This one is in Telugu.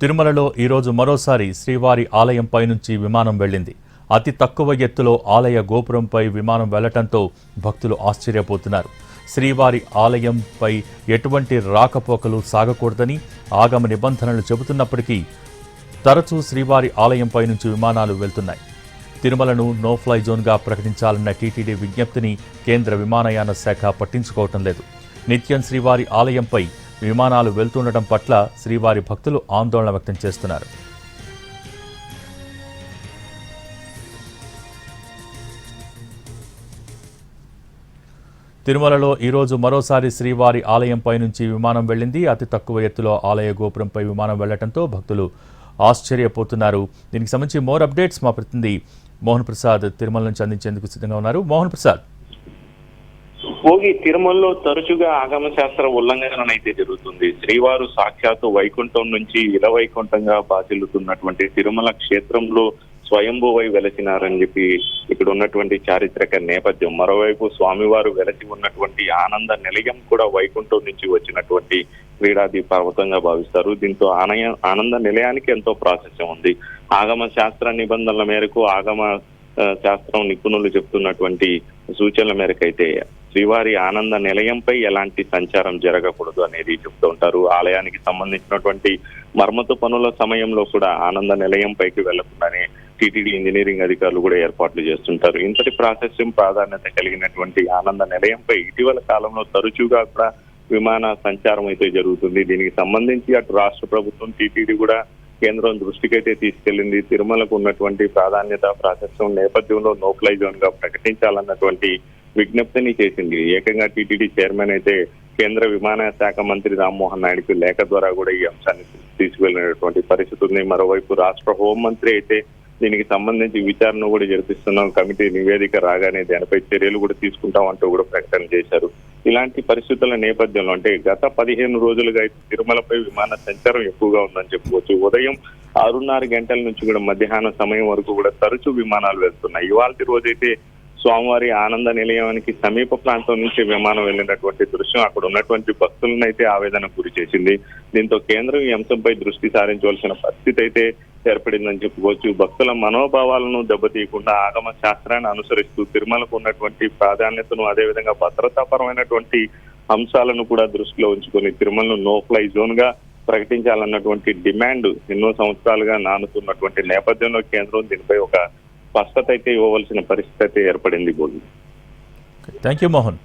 తిరుమలలో ఈరోజు మరోసారి శ్రీవారి ఆలయంపై నుంచి విమానం వెళ్ళింది. అతి తక్కువ ఎత్తులో ఆలయ గోపురంపై విమానం వెళ్ళటంతో భక్తులు ఆశ్చర్యపోతున్నారు. శ్రీవారి ఆలయంపై ఎటువంటి రాకపోకలు సాగకూడదని ఆగమ నిబంధనలు చెబుతున్నప్పటికీ తరచూ శ్రీవారి ఆలయంపై నుంచి విమానాలు వెళ్తున్నాయి. తిరుమలను నో ఫ్లై జోన్గా ప్రకటించాలన్న టీటీడీ విజ్ఞప్తిని కేంద్ర విమానయాన శాఖ పట్టించుకోవటం లేదు. నిత్యం శ్రీవారి ఆలయంపై విమానాలు వెళ్తుండటం పట్ల శ్రీవారి భక్తులు ఆందోళన వ్యక్తం చేస్తున్నారు. తిరుమలలో ఈరోజు మరోసారి శ్రీవారి ఆలయంపై నుంచి విమానం వెళ్ళింది. అతి తక్కువ ఎత్తులో ఆలయ గోపురంపై విమానం వెళ్ళడంతో భక్తులు ఆశ్చర్యపోతున్నారు. దీనికి సంబంధించి మోర్ అప్డేట్స్ మా ప్రతినిధి మోహన్ ప్రసాద్ తిరుమల నుంచి అందించేందుకు సిద్ధంగా ఉన్నారు. మోహన్ ప్రసాద్. భోగి తిరుమలలో తరచుగా ఆగమ శాస్త్ర ఉల్లంఘన అయితే జరుగుతుంది. శ్రీవారు సాక్షాత్తు వైకుంఠం నుంచి ఇలవైకుంఠంగా బాసిల్లుతున్నటువంటి తిరుమల క్షేత్రంలో స్వయంభువై వెలసినారని చెప్పి ఇక్కడ ఉన్నటువంటి చారిత్రక నేపథ్యం. మరోవైపు స్వామివారు వెలసి ఉన్నటువంటి ఆనంద నిలయం కూడా వైకుంఠం నుంచి వచ్చినటువంటి క్రీడాది పర్వతంగా భావిస్తారు. దీంతో ఆనయ ఆనంద నిలయానికి ఎంతో ప్రాశస్యం ఉంది. ఆగమ శాస్త్ర నిబంధనల మేరకు ఆగమ శాస్త్రం నిపుణులు చెప్తున్నటువంటి సూచనల మేరకు అయితే శ్రీవారి ఆనంద నిలయంపై ఎలాంటి సంచారం జరగకూడదు అనేది చెప్తూ ఉంటారు. ఆలయానికి సంబంధించినటువంటి మరమ్మతు పనుల సమయంలో కూడా ఆనంద నిలయం పైకి వెళ్ళకుండానే టీటీడీ ఇంజనీరింగ్ అధికారులు కూడా ఏర్పాట్లు చేస్తుంటారు. ఇంతటి ప్రాశస్యం ప్రాధాన్యత కలిగినటువంటి ఆనంద నిలయంపై ఇటీవల కాలంలో తరచుగా కూడా విమాన సంచారం అయితే జరుగుతుంది. దీనికి సంబంధించి అటు రాష్ట్ర ప్రభుత్వం టీటీడీ కూడా కేంద్రం దృష్టికైతే తీసుకెళ్ళింది తిరుమలకు ఉన్నటువంటి ప్రాధాన్యత ప్రాశస్యం నేపథ్యంలో నో ఫ్లై జోన్గా ప్రకటించాలన్నటువంటి విజ్ఞప్తిని చేసింది. ఏకంగా టీటీడీ చైర్మన్ అయితే కేంద్ర విమానయాన శాఖ మంత్రి రామ్మోహన్ నాయుడుకి లేఖ ద్వారా కూడా ఈ అంశాన్ని తీసుకువెళ్ళినటువంటి పరిస్థితి ఉంది. మరోవైపు రాష్ట్ర హోంమంత్రి అయితే దీనికి సంబంధించి విచారణ కూడా జరిపిస్తున్నాం. కమిటీ నివేదిక రాగానే దానిపై చర్యలు కూడా తీసుకుంటాం అంటూ కూడా ప్రకటన చేశారు. ఇలాంటి పరిస్థితుల నేపథ్యంలో అంటే గత పదిహేను రోజులుగా అయితే తిరుమలపై విమాన సంచారం ఎక్కువగా ఉందని చెప్పుకోవచ్చు. ఉదయం ఆరున్నర గంటల నుంచి కూడా మధ్యాహ్నం సమయం వరకు కూడా తరచూ విమానాలు వెళ్తున్నాయి. ఇవాళ రోజైతే స్వామివారి ఆనంద నిలయానికి సమీప ప్రాంతం నుంచి విమానం వెళ్ళినటువంటి దృశ్యం. అక్కడ ఉన్నటువంటి భక్తులను అయితే ఆవేదన గురి చేసింది. దీంతో కేంద్రం ఈ అంశంపై దృష్టి సారించవలసిన పరిస్థితి అయితే ఏర్పడిందని చెప్పుకోవచ్చు. భక్తుల మనోభావాలను దెబ్బతీయకుండా ఆగమ శాస్త్రాన్ని అనుసరిస్తూ తిరుమలకు ఉన్నటువంటి ప్రాధాన్యతను అదేవిధంగా భద్రతాపరమైనటువంటి అంశాలను కూడా దృష్టిలో ఉంచుకొని తిరుమలను నో ఫ్లై జోన్గా ప్రకటించాలన్నటువంటి డిమాండ్ ఎన్నో సంవత్సరాలుగా నానుతున్నటువంటి నేపథ్యంలో కేంద్రం దీనిపై ఒక స్పష్టత అయితే ఇవ్వవలసిన పరిస్థితి అయితే ఏర్పడింది బోల్ థ్యాంక్ యూ మోహన్